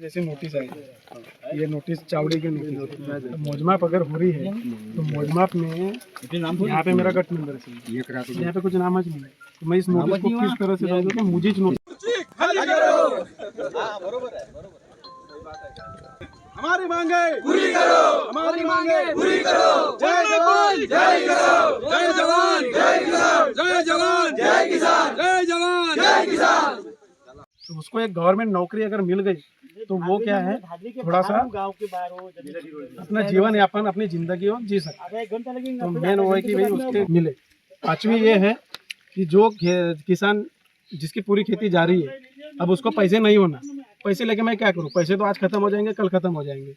जैसे नोटिस आई। ये नोटिस चावड़ी के नोटिस है। तो मोजमाप अगर हो रही है तो मोजमाप में यहाँ पे मेरा गट नंबर है। यहाँ पे कुछ नाम नहीं है। तो मैं इस नोटिस को किस तरह से समझूं कि मुझे नोटिस हमारी मांगे पूरी करो। हमारी मांगे पूरी करो। जय जवान। जय किसान। जय जवान। जय किसान। जय जवान। जय किसान। जय जवान। जय किसान। तो उसको एक गवर्नमेंट नौकरी अगर मिल गई तो वो क्या है? थोड़ा सा गाँव के बाहर हो अपना जीवन यापन अपनी ज़िंदगी वो जी है तो मेन वो है कि भाई उसके मिले। पांचवी ये है कि जो किसान जिसकी पूरी खेती जा रही है अब उसको पैसे नहीं होना। पैसे लेके मैं क्या करूँ? पैसे तो आज खत्म हो जाएँगे कल खत्म हो जाएँगे।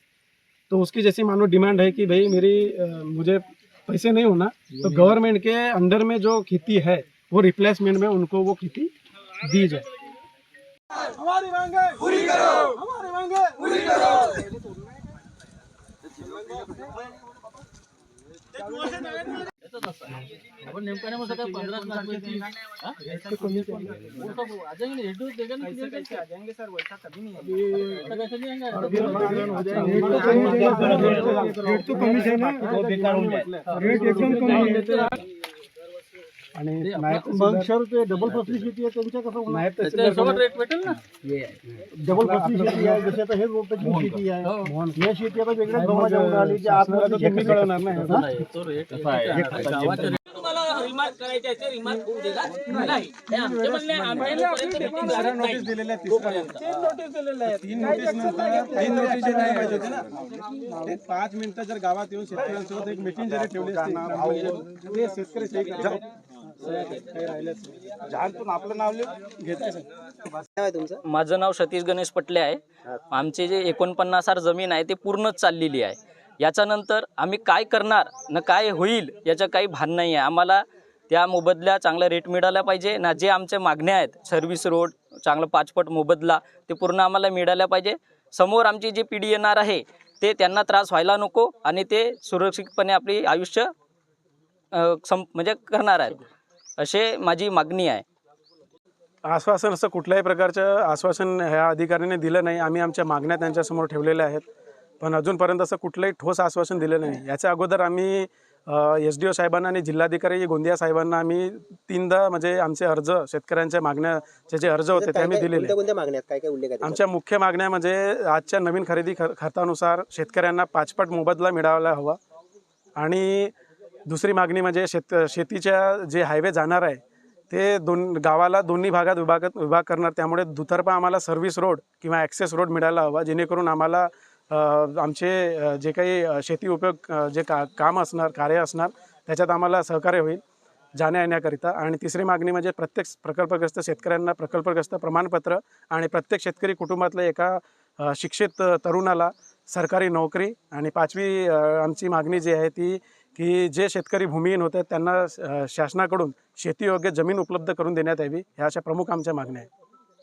तो उसकी जैसी मानो डिमांड है कि भाई मेरी मुझे पैसे नहीं होना तो गवर्नमेंट के अंडर में जो खेती है वो रिप्लेसमेंट में उनको वो खेती दी जाए। हमारी मांगे पूरी करो। मांगे आपण नेमका नाही म्हणतो पंधरा लाख हा? है नहीं रेट तो कमीच आहे ना रेट एकदम कमी आहे आणि ते डबल फसली शेती आहे त्यांच्या कसं रेट भेटेल ना? डबल फसली शेती आहे जशी आता हे रोपाची शेती आहे. मोहन या शेती आता वेगळ्या गव्हाच्या उडं आली जे आतमध्ये तुम्ही कळवणार नाही. रिमार्क करायचे रिमार्क होऊ हे आमचे म्हणणे नोटीस दिलेल्या तोपर्यंत. तीन नोटीस दिलेल्या आहेत. तीन नोटीस नंतर तीन नोटीस जे नाही पाहिजे होते ना. ते पाच मिनिटं जर गावात येऊन शेतकऱ्यांसोबत एक मिटिंग जरी ठेवली असती ते शेतकरी आपलं नाव माझं नाव सतीश गणेश पटले आहे. आमचे जे एकोणपन्नास हार जमीन आहे ते पूर्णच चाललेली आहे. याच्यानंतर आम्ही काय करणार न काय होईल याचं काही भान नाही आहे आम्हाला त्या मोबदल्या चांगला रेट मिळाला पाहिजे. ना जे आमच्या मागण्या आहेत सर्व्हिस रोड चांगलं पाचपट मोबदला ते पूर्ण आम्हाला मिळाल्या पाहिजे. समोर आमची जी पिढी येणार आहे ते त्यांना त्रास व्हायला नको आणि ते सुरक्षितपणे आपली आयुष्य सं म्हणजे करणार आहेत. असे माझी मागणी आहे. आश्वासन असं कुठल्याही प्रकारचं आश्वासन ह्या अधिकाऱ्याने दिलं नाही. आम्ही आमच्या मागण्या त्यांच्यासमोर ठेवलेल्या आहेत. पण अजूनपर्यंत असं कुठलंही ठोस आश्वासन दिलं नाही. याच्या अगोदर आम्ही एस डी ओ साहेबांना आणि जिल्हाधिकारी गोंदिया साहेबांना आम्ही तीनदा म्हणजे आमचे अर्ज शेतकऱ्यांच्या मागण्याचे जे अर्ज होते ते आम्ही दिलेले. मागण्या आमच्या मुख्य मागण्या म्हणजे आजच्या नवीन खरेदी खतानुसार शेतकऱ्यांना पाचपट मोबदला मिळायला हवा. आणि दुसरी मागणी म्हणजे शेत शेतीच्या जे हायवे जाणार आहे ते दोन गावाला दोन्ही भागात विभागात विभाग करणार. त्यामुळे दुतर्फा आम्हाला सर्व्हिस रोड किंवा ॲक्सेस रोड मिळायला हवा. जेणेकरून आम्हाला आमचे जे काही शेती उपयोग जे का काम असणार कार्य असणार त्याच्यात आम्हाला सहकार्य होईल जाण्या येण्याकरिता आणि तिसरी मागणी म्हणजे प्रत्येक प्रकल्पग्रस्त शेतकऱ्यांना प्रकल्पग्रस्त प्रमाणपत्र आणि प्रत्येक शेतकरी कुटुंबातल्या एका शिक्षित तरुणाला सरकारी नोकरी. आणि पाचवी आमची मागणी जी आहे ती की जे शेतकरी भूमिहीन होते त्यांना शासनाकडून शेतीयोग्य जमीन उपलब्ध करून देण्यात यावी ह्या अशा प्रमुख आमच्या मागण्या आहेत.